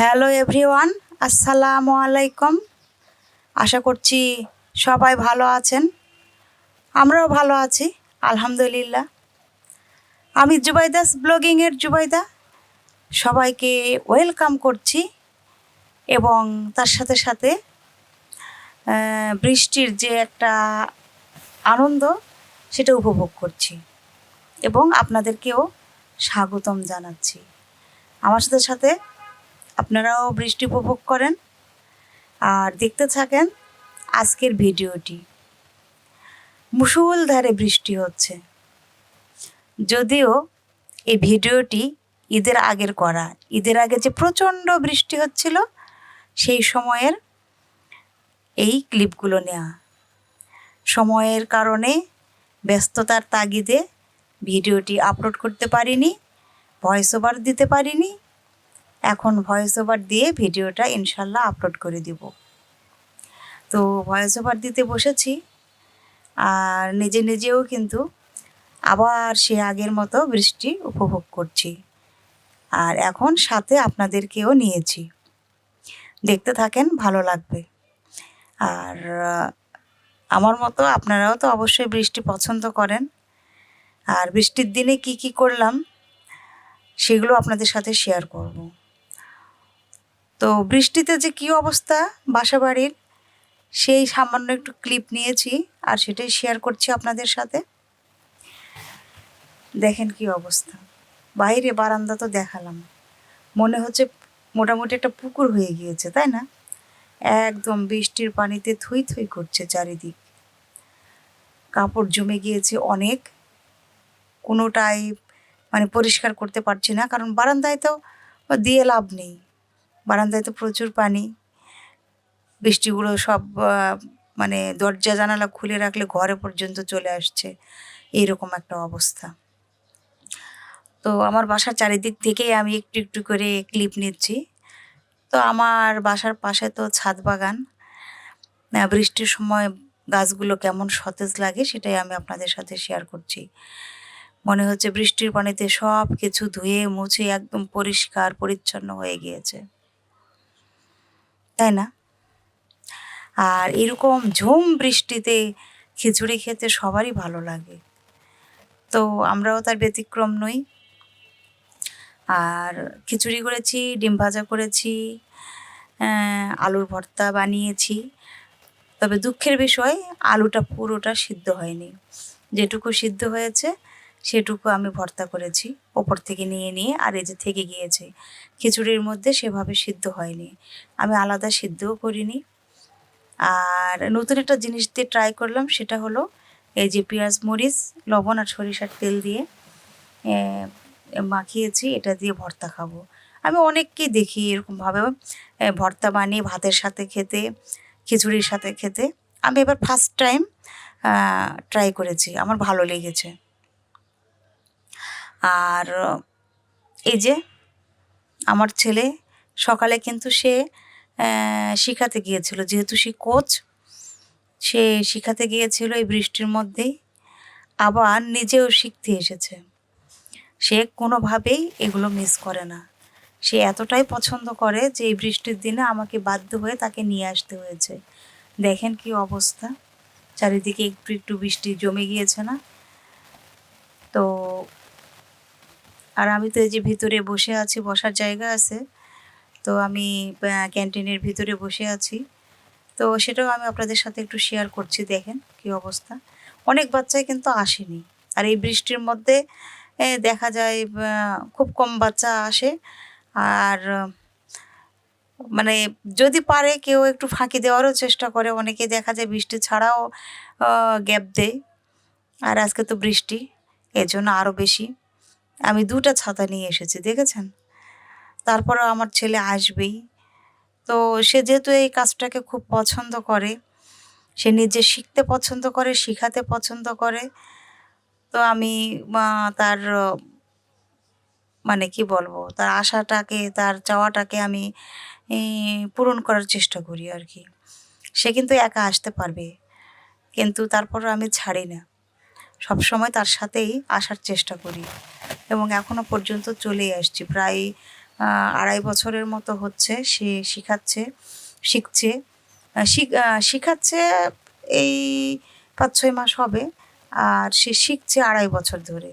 Hello everyone, আসসালামু আলাইকুম। আশা করছি সবাই ভালো আছেন। আমরাও ভালো আছি, আলহামদুলিল্লাহ। আমি জুবাইদাস ব্লগিংয়ের জুবাইদা। সবাইকে ওয়েলকাম করছি এবং তার সাথে সাথে বৃষ্টির যে একটা আনন্দ, সেটা উপভোগ করছি এবং আপনাদেরকেও স্বাগতম জানাচ্ছি। আমার সাথে সাথে আপনারাও বৃষ্টি উপভোগ করেন। আর দেখতে থাকেন আজকের ভিডিওটি। মুসুলধারে বৃষ্টি হচ্ছে। যদিও এই ভিডিওটি ঈদের আগের করা। ঈদের আগে যে প্রচণ্ড বৃষ্টি হচ্ছিল, সেই সময়ের এই ক্লিপগুলো নেওয়া সময়ের কারণে ব্যস্ততার তাগিদে ভিডিওটি আপলোড করতে পারিনি, ভয়েস ওভার দিতে পারিনি এখন ভয়েস ওভার দিয়ে ভিডিওটা ইনশাল্লাহ আপলোড করে দিব। তো ভয়েস ওভার দিতে বসেছি। আর নিজে নিজেও কিন্তু আবার সে আগের মতো বৃষ্টি উপভোগ করছি। আর এখন সাথে আপনাদেরকেও নিয়েছি। দেখতে থাকেন, ভালো লাগবে। আর আমার মতো আপনারাও তো অবশ্যই বৃষ্টি পছন্দ করেন। আর বৃষ্টির দিনে কি কি করলাম, সেগুলো আপনাদের সাথে শেয়ার করব। তো বৃষ্টিতে যে কী অবস্থা বাসা বাড়ির সেই সামান্য একটু ক্লিপ নিয়েছি আর সেটাই শেয়ার করছি আপনাদের সাথে। দেখেন কি অবস্থা। বাইরে বারান্দা তো দেখালাম। মনে হচ্ছে মোটামুটি একটা পুকুর হয়ে গিয়েছে, তাই না? একদম বৃষ্টির পানিতে থুই থুই করছে চারিদিক। কাপড় জমে গিয়েছে অনেক। কোনোটাই মানে পরিষ্কার করতে পারছি না, কারণ বারান্দায় তো দিয়ে লাভ নেই। বারান্দায় তো প্রচুর পানি। বৃষ্টিগুলো সব মানে দরজা জানালা খুলে রাখলে ঘরে পর্যন্ত চলে আসছে। এইরকম একটা অবস্থা। তো আমার বাসার চারিদিক থেকেই আমি একটু একটু করে ক্লিপ নিচ্ছি। তো আমার বাসার পাশে তো ছাদ বাগান। বৃষ্টির সময় গাছগুলো কেমন সতেজ লাগে সেটাই আমি আপনাদের সাথে শেয়ার করছি। মনে হচ্ছে বৃষ্টির পানিতে সব কিছু ধুয়ে মুছে একদম পরিষ্কার, পরিচ্ছন্ন হয়ে গিয়েছে। তাই না? আর এরকম ঝুম বৃষ্টিতে খিচুড়ি খেতে সবারই ভালো লাগে। তো আমরাও তার ব্যতিক্রম নই। আর খিচুড়ি করেছি, ডিম ভাজা করেছি আলুর ভর্তা বানিয়েছি। তবে দুঃখের বিষয়, আলুটা পুরোটা সিদ্ধ হয়নি। যেটুকু সিদ্ধ হয়েছে সেটুকু আমি ভর্তা করেছি। ওপর থেকে নিয়ে নিয়ে আর এই যে থেকে গিয়েছে। খিচুড়ির মধ্যে সেভাবে সিদ্ধ হয়নি। আমি আলাদা সিদ্ধও করিনি। আর নতুন একটা জিনিস দিয়ে ট্রাই করলাম, সেটা হলো এই যে পেঁয়াজ মরিচ, লবণ আর সরিষার তেল দিয়ে মাখিয়েছি, এটা দিয়ে ভর্তা খাব। আমি অনেককেই দেখি এরকমভাবে ভর্তা বানিয়ে ভাতের সাথে খেতে, খিচুড়ির সাথে খেতে। আমি এবার ফার্স্ট টাইম ট্রাই করেছি। আমার ভালো লেগেছে। আর এই যে আমার ছেলে সকালে কিন্তু সে শিখাতে গিয়েছিল। যেহেতু সে কোচ সে শিখাতে গিয়েছিল এই বৃষ্টির মধ্যেই। আবার নিজেও শিখতে এসেছে। সে কোনোভাবেই এগুলো মিস করে না। সে এতটাই পছন্দ করে যে এই বৃষ্টির দিনে আমাকে বাধ্য হয়ে তাকে নিয়ে আসতে হয়েছে। দেখেন কি অবস্থা। চারিদিকে একটু একটু বৃষ্টি জমে গিয়েছে না? তো আর আমি তো এই যে ভিতরে বসে আছি, বসার জায়গা আছে, তো আমি ক্যান্টিনের ভিতরে বসে আছি। তো সেটাও আমি আপনাদের সাথে একটু শেয়ার করছি, দেখেন কি অবস্থা। অনেক বাচ্চাই কিন্তু আসেনি। আর এই বৃষ্টির মধ্যে দেখা যায় খুব কম বাচ্চা আসে। আর মানে যদি পারে কেউ একটু ফাঁকি দেওয়ারও চেষ্টা করে। অনেকে দেখা যায় বৃষ্টি ছাড়াও গ্যাপ দেয়। আর আজকে তো বৃষ্টি এর জন্য আরও বেশি। আমি দুটা ছাতা নিয়ে এসেছি, দেখেছেন? তারপরেও আমার ছেলে আসবেই। তো সে যেহেতু এই কাজটাকে খুব পছন্দ করে, সে নিজে শিখতে পছন্দ করে, শিখাতে পছন্দ করে, তো আমি তার মানে কি বলব, তার আশাটাকে, তার চাওয়াটাকে আমি পূরণ করার চেষ্টা করি আর কি। সে কিন্তু একা আসতে পারবে, কিন্তু তারপরও আমি ছাড়ি না। সব সময় তার সাথেই আসার চেষ্টা করি। এবং এখনও পর্যন্ত চলেই আসছি। প্রায় আড়াই বছরের মতো হচ্ছে সে শিখাচ্ছে, শিখছে। শিখাচ্ছে এই পাঁচ ছয় মাস হবে আর সে শিখছে আড়াই বছর ধরে।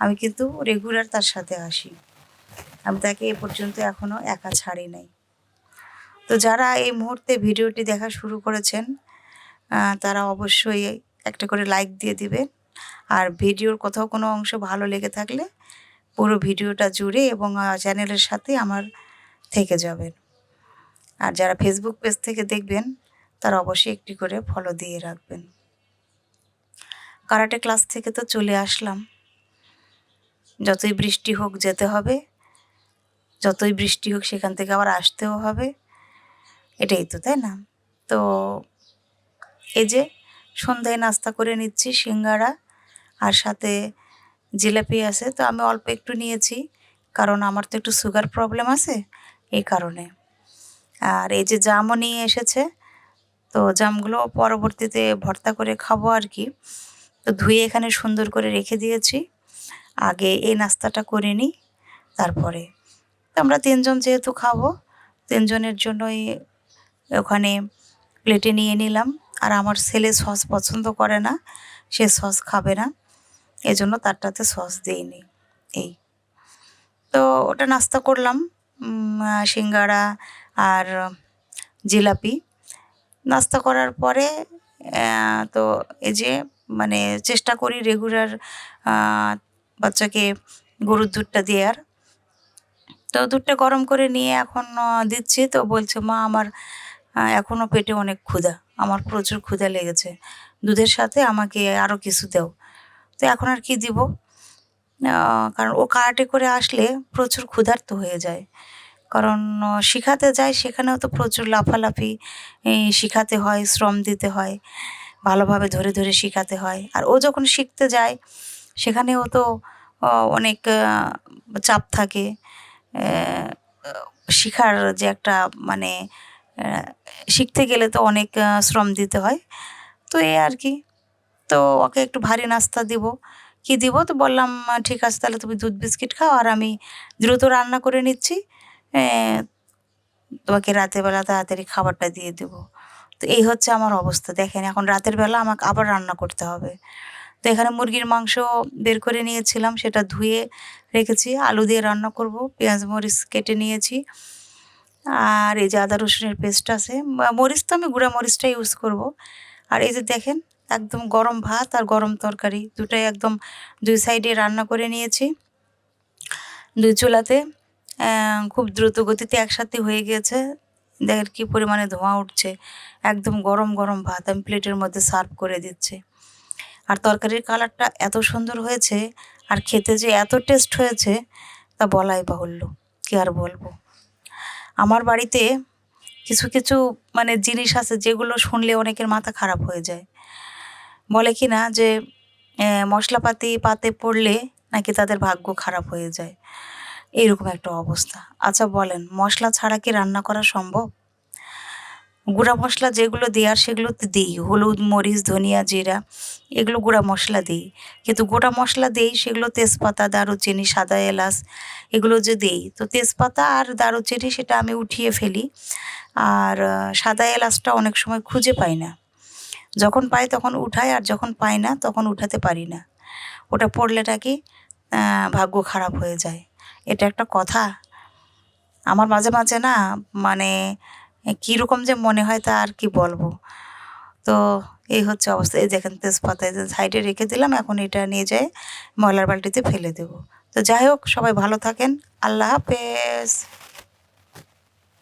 আমি কিন্তু রেগুলার তার সাথে আসি। আমি তাকে এ পর্যন্ত এখনও একা ছাড়ি নাই। তো যারা এই মুহূর্তে ভিডিওটি দেখা শুরু করেছেন তারা অবশ্যই একটা করে লাইক দিয়ে দিবেন। আর ভিডিওর কোথাও কোনো অংশ ভালো লেগে থাকলে পুরো ভিডিওটা জুড়ে এবং চ্যানেলের সাথে আমার থেকে যাবেন। আর যারা ফেসবুক পেজ থেকে দেখবেন, তারা অবশ্যই একটি করে ফলো দিয়ে রাখবেন। কারাটে ক্লাস থেকে তো চলে আসলাম। যতই বৃষ্টি হোক যেতে হবে, যতই বৃষ্টি হোক সেখান থেকে আবার আসতেও হবে। এটাই তো, তাই না? তো এই যে সন্ধ্যায় নাস্তা করে নিচ্ছি সিঙ্গারা, আর সাথে জিলাপি আছে, তো আমি অল্প একটু নিয়েছি। কারণ আমার তো একটু সুগার প্রবলেম আছে এই কারণে। আর এই যে জামও নিয়ে এসেছে, তো জামগুলো পরবর্তীতে ভর্তা করে খাব আর কি। তো ধুয়ে এখানে সুন্দর করে রেখে দিয়েছি। আগে এই নাস্তাটা করে নিই, তারপরে। তো আমরা তিনজন যেহেতু খাব, তিনজনের জন্যই ওখানে প্লেটে নিয়ে নিলাম। আর আমার ছেলে সস পছন্দ করে না, সে সস খাবে না। এজন্য তারটাতে সস দিইনি, এই। তো ওটা নাস্তা করলাম সিঙ্গাড়া আর জিলাপি। নাস্তা করার পরে তো এই যে মানে চেষ্টা করি রেগুলার বাচ্চাকে গরুর দুধটা দেওয়ার। তো দুধটা গরম করে নিয়ে এখন দিচ্ছি, তো বলছে, মা, আমার এখনও পেটে অনেক ক্ষুধা, আমার প্রচুর ক্ষুধা লেগেছে। দুধের সাথে আমাকে আরও কিছু দাও। তো এখন আর কি দিব? কারণ ও কারাটে করে আসলে প্রচুর ক্ষুধার্ত হয়ে যায়। কারণ শিখাতে যায়, সেখানেও তো প্রচুর লাফালাফি শিখাতে হয়, শ্রম দিতে হয়, ভালোভাবে ধরে ধরে শিখাতে হয়। আর ও যখন শিখতে যায়, সেখানেও তো অনেক চাপ থাকে। শিখার যে একটা মানে শিখতে গেলে তো অনেক শ্রম দিতে হয়। তো এই আর কি। তো ওকে একটু ভারী নাস্তা দিব। কি দিব? তো বললাম, ঠিক আছে, তাহলে তুমি দুধ বিস্কিট খাও আর আমি দ্রুত রান্না করে নিচ্ছি। তোমাকে রাতের বেলা তাড়াতাড়ি খাবারটা দিয়ে দেবো। তো এই হচ্ছে আমার অবস্থা। দেখেন, এখন রাতের বেলা আমাকে আবার রান্না করতে হবে। তো এখানে মুরগির মাংস বের করে নিয়েছিলাম, সেটা ধুয়ে রেখেছি, আলু দিয়ে রান্না করব, পেঁয়াজ মরিচ কেটে নিয়েছি। আর এই যে আদা রসুনের পেস্ট আছে, মরিচ তো আমি গুঁড়া মরিচটা ইউজ করব। আর এই যে দেখেন একদম গরম ভাত আর গরম তরকারি। দুটাই একদম দুই সাইডে রান্না করে নিয়েছি। দুই চুলাতে খুব দ্রুত গতিতে একসাথে হয়ে গিয়েছে দেখেন কি পরিমাণে ধোঁয়া উঠছে। একদম গরম গরম ভাত আমি প্লেটের মধ্যে সার্ভ করে দিচ্ছি। আর তরকারির কালারটা এত সুন্দর হয়েছে আর খেতে যে এত টেস্ট হয়েছে, তা বলাই বাহুল্য। কি আর বলব? আমার বাড়িতে কিছু কিছু মানে জিনিস আছে যেগুলো শুনলে অনেকের মাথা খারাপ হয়ে যায়। বলে কি না যে মশলাপাতি পাতে পড়লে নাকি তাদের ভাগ্য খারাপ হয়ে যায়। এইরকম একটা অবস্থা। আচ্ছা বলেন, মশলা ছাড়া কি রান্না করা সম্ভব? গুঁড়া মশলা যেগুলো দেওয়ার সেগুলো তো দিই। হলুদ, মরিচ, ধনিয়া, জিরা, এগুলো গুঁড়া মশলা দিই। কিন্তু গোটা মশলা দিই সেগুলো তেজপাতা, দারুচিনি, সাদা এলাচ, এগুলো যে দিই। তো তেজপাতা আর দারুচিনি সেটা আমি উঠিয়ে ফেলি। আর সাদা এলাচটা অনেক সময় খুঁজে পাই না। যখন পাই তখন উঠাই, আর যখন পাই না তখন উঠাতে পারি না। ওটা পড়লেটা কি? ভাগ্য খারাপ হয়ে যায়। এটা একটা কথা। আমার মাঝে মাঝে না মানে কীরকম যে মনে হয় তা আর কি বলব? তো এই হচ্ছে অবস্থা। এই দেখেন তেজপাতা সাইডে রেখে দিলাম, এখন এটা নিয়ে যেয়ে ময়লার বালতিতে ফেলে দেবো। তো যাই হোক, সবাই ভালো থাকেন। আল্লাহ হাফেজ।